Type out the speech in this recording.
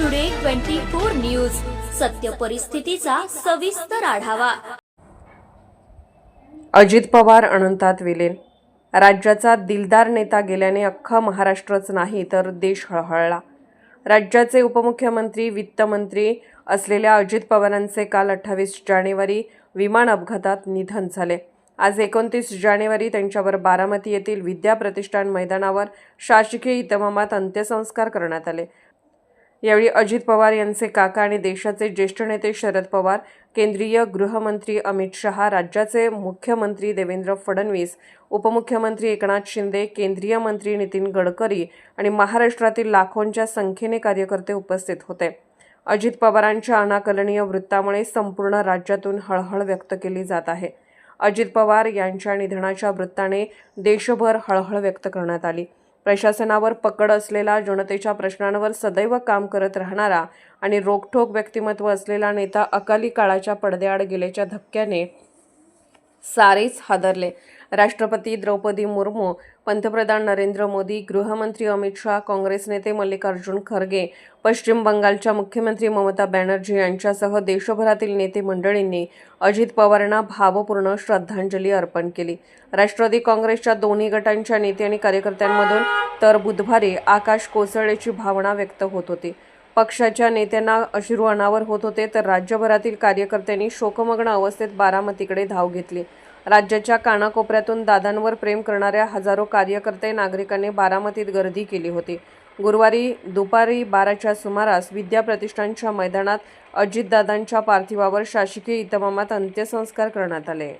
Today twenty four news सत्य परिस्थितीचा सविस्तर आढावा. अजित पवार अनंतात विलीन. राज्याचा दिलदार नेता गेल्याने अख्खा महाराष्ट्रच नाही तर देश हळहळला. राज्याचे उपमुख्यमंत्री वित्तमंत्री असलेल्या अजित पवारांचे काल अठ्ठावीस जानेवारी विमान अपघातात निधन झाले. आज एकोणतीस जानेवारी त्यांच्यावर बारामती येथील विद्या प्रतिष्ठान मैदानावर शासकीय इतमामात अंत्यसंस्कार करण्यात आले. यावेळी अजित पवार यांचे काका आणि देशाचे ज्येष्ठ नेते शरद पवार केंद्रीय गृहमंत्री अमित शहा राज्याचे मुख्यमंत्री देवेंद्र फडणवीस उपमुख्यमंत्री एकनाथ शिंदे केंद्रीय मंत्री नितीन गडकरी आणि महाराष्ट्रातील लाखोंच्या संख्येने कार्यकर्ते उपस्थित होते. अजित पवारांच्या अनाकलनीय वृत्तामुळे संपूर्ण राज्यातून हळहळ व्यक्त केली जात आहे. अजित पवार यांच्या निधनाच्या वृत्ताने देशभर हळहळ व्यक्त करण्यात आली. प्रशासनावर पकड असलेला जनतेच्या प्रश्नांवर सदैव काम करत राहणारा आणि रोखठोक व्यक्तिमत्व असलेला नेता अकाली काळाच्या पडद्याआड गेल्याच्या धक्क्याने सारेच हादरले. राष्ट्रपती द्रौपदी मुर्मू पंतप्रधान नरेंद्र मोदी गृहमंत्री अमित शहा काँग्रेस नेते मल्लिकार्जुन खरगे पश्चिम बंगालच्या मुख्यमंत्री ममता बॅनर्जी यांच्यासह देशभरातील नेते मंडळींनी अजित पवारांना भावपूर्ण श्रद्धांजली अर्पण केली. राष्ट्रवादी काँग्रेसच्या दोन्ही गटांच्या नेते आणि कार्यकर्त्यांमधून तर बुधवारी आकाश कोसळल्याची भावना व्यक्त होत होती. पक्षाच्या नेत्यांना अश्रू अनावर होत होते तर राज्यभरातील कार्यकर्त्यांनी शोकमग्न अवस्थेत बारामतीकडे धाव घेतली. राज्याच्या कानाकोपऱ्यातून दादांवर प्रेम करणाऱ्या हजारो कार्यकर्ते नागरिकांनी बारामतीत गर्दी केली होती. गुरुवारी दुपारी बाराच्या सुमारास विद्या प्रतिष्ठानच्या मैदानात अजितदादांच्या पार्थिवावर शासकीय इतमामात अंत्यसंस्कार करण्यात आले.